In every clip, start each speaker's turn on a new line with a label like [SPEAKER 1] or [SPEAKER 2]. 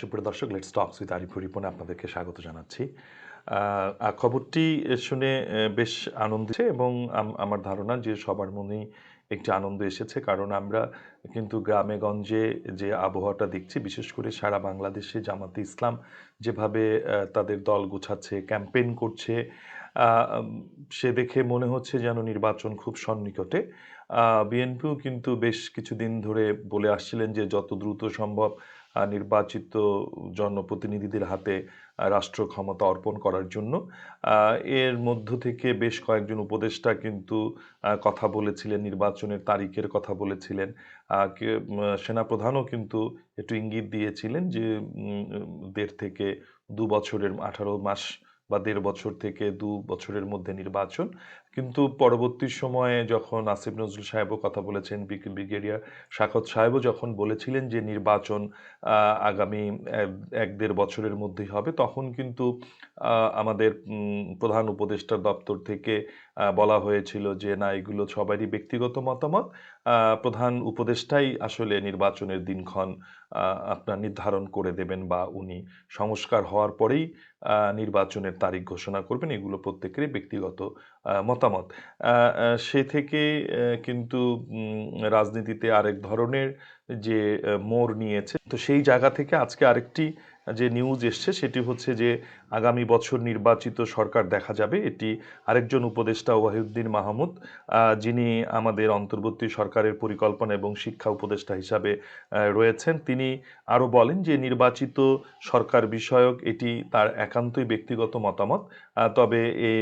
[SPEAKER 1] সুপ্রিয় দর্শক let's talks with Arifur রিপনে আপনাদেরকে স্বাগত জানাচ্ছি। খবরটি শুনে বেশ আনন্দ এবং আমার ধারণা যে সবার মনেই একটি আনন্দ এসেছে। কারণ আমরা কিন্তু গ্রামে গঞ্জে যে আবহাওয়াটা দেখছি, বিশেষ করে সারা বাংলাদেশে জামাতে ইসলাম যেভাবে তাদের দল গুছাচ্ছে, ক্যাম্পেইন করছে সে দেখে মনে হচ্ছে যেন নির্বাচন খুব সন্নিকটে। বিএনপিও কিন্তু বেশ কিছুদিন ধরে বলে আসছিলেন যে যত দ্রুত সম্ভব নির্বাচিত জনপ্রতিনিধিদের হাতে রাষ্ট্র ক্ষমতা অর্পণ করার জন্য। এর মধ্য থেকে বেশ কয়েকজন উপদেষ্টা কিন্তু কথা বলেছিলেন, নির্বাচনের তারিখের কথা বলেছিলেন। সেনাপ্রধানও কিন্তু একটু ইঙ্গিত দিয়েছিলেন যে দেড় থেকে দু বছরের, আঠারো মাস বা দেড় বছর থেকে দু বছরের মধ্যে নির্বাচন। কিন্তু পরবর্তী সময়ে যখন আসিফ নজরুল সাহেবও কথা বলেছেন ব্রিগ- ব্রিগেডিয়ার শাখত সাহেবও যখন বলেছিলেন যে নির্বাচন আগামী এক- দেড় বছরের মধ্যেই হবে তখন কিন্তু আমাদের প্রধান উপদেষ্টার দপ্তর থেকে বলা হয়েছিল যে না এগুলো সবারই ব্যক্তিগত মতামত। প্রধান উপদেষ্টাই আসলে নির্বাচনের দিনক্ষণ আপনার নির্ধারণ করে দেবেন বা উনি সংস্কার হওয়ার পরেই নির্বাচনের তারিখ ঘোষণা করবেন। এগুলো প্রত্যেকেরই ব্যক্তিগত আহ, মতামত। সে থেকে কিন্তু রাজনীতিতে আরেক ধরনের যে মোড় নিয়েছে। তো সেই জায়গা থেকে আজকে আরেকটি যে নিউজ এসছে সেটি হচ্ছে যে আগামী বছর নির্বাচিত সরকার দেখা যাবে। এটি আরেকজন উপদেষ্টা ওয়াহিউদ্দিন মাহমুদ যিনি আমাদের অন্তর্বর্তী সরকারের পরিকল্পনা এবং শিক্ষা উপদেষ্টা হিসাবে রয়েছেন। তিনি আরও বলেন যে নির্বাচিত সরকার বিষয়ক এটি তার একান্তই ব্যক্তিগত মতামত। তবে এ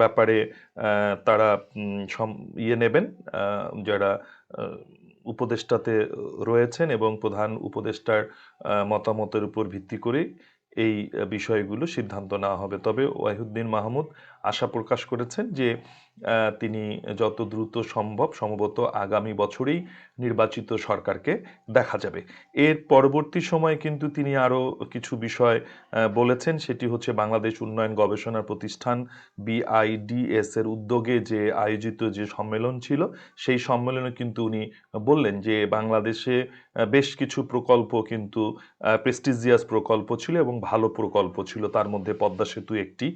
[SPEAKER 1] ব্যাপারে তারা ইয়ে নেবেন যারা উপদেষ্টাতে রয়েছেন এবং প্রধান উপদেষ্টার মতামতের উপর ভিত্তি করে এই বিষয়গুলো সিদ্ধান্ত নেওয়া হবে। তবে ওয়াহিউদ্দিন মাহমুদ আশা প্রকাশ করেছেন যে তিনি যত দ্রুত সম্ভব সম্ভবত আগামী বছরেই নির্বাচিত সরকারকে দেখা যাবে। এর পরবর্তী সময়ে কিন্তু তিনি আরও কিছু বিষয় বলেছেন। সেটি হচ্ছে বাংলাদেশ উন্নয়ন গবেষণা প্রতিষ্ঠান বিআইডিএস এর উদ্যোগে যে আয়োজিত যে সম্মেলন ছিল, সেই সম্মেলনে কিন্তু উনি বললেন যে, বাংলাদেশে বেশ কিছু প্রকল্প কিন্তু প্রেস্টিজিয়াস প্রকল্প ছিল এবং ভালো প্রকল্প ছিল। তার মধ্যে পদ্মা সেতু একটি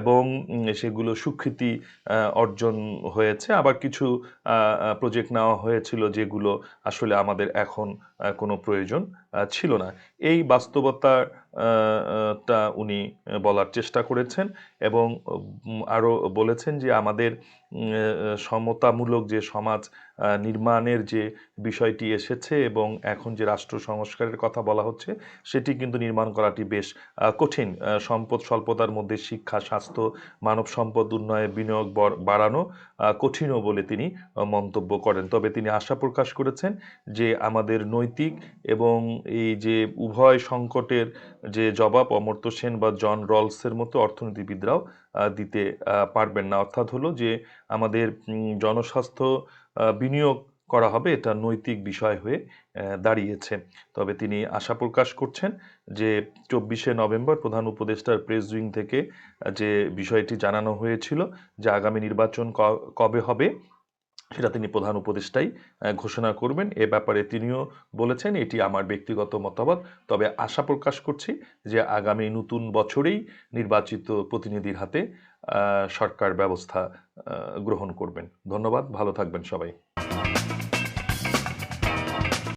[SPEAKER 1] এবং সেগুলো আহ, অর্জন হয়েছে। আবার কিছু প্রজেক্ট নেওয়া হয়েছিল যেগুলো আসলে আমাদের এখন কোনো প্রয়োজন ছিল না। এই বাস্তবতা আহ, আহ, টা উনি বলার চেষ্টা করেছেন এবং আরও বলেছেন যে আমাদের সমতামূলক যে সমাজ নির্মাণের যে বিষয়টি এসেছে এবং এখন যে রাষ্ট্র সংস্কারের কথা বলা হচ্ছে, সেটি কিন্তু নির্মাণ করাটি বেশ কঠিন। সম্পদ স্বল্পতার মধ্যে শিক্ষা, স্বাস্থ্য, মানব সম্পদ উন্নয়নে, বিনিয়োগ বাড়ানো কঠিনও বলে তিনি মন্তব্য করেন। তবে তিনি আশা প্রকাশ করেছেন যে আমাদের নৈতিক এবং এই যে উভয় সংকটের যে জবাব অমর্ত্য সেন বা জন রলসের মতো অর্থনীতিবিদরাও দিতে পারবেন না। অর্থাৎ হলো যে আমাদের জনস্বাস্থ্য বিনিয়োগ করা হবে এটা নৈতিক বিষয় হয়ে দাঁড়িয়েছে। তবে তিনি আশা প্রকাশ করছেন যে চব্বিশে নভেম্বর প্রধান উপদেষ্টার প্রেস উইং থেকে যে বিষয়টি জানানো হয়েছিল যে আগামী নির্বাচন কবে হবে সেটা তিনি প্রধান উপদেষ্টাই ঘোষণা করবেন। এ ব্যাপারে তিনিও বলেছেন, এটি আমার ব্যক্তিগত মতামত। তবে আশা প্রকাশ করছি যে আগামী নতুন বছরেই নির্বাচিত প্রতিনিধির হাতে সরকার ব্যবস্থা গ্রহণ করবেন। ধন্যবাদ, ভালো থাকবেন সবাই।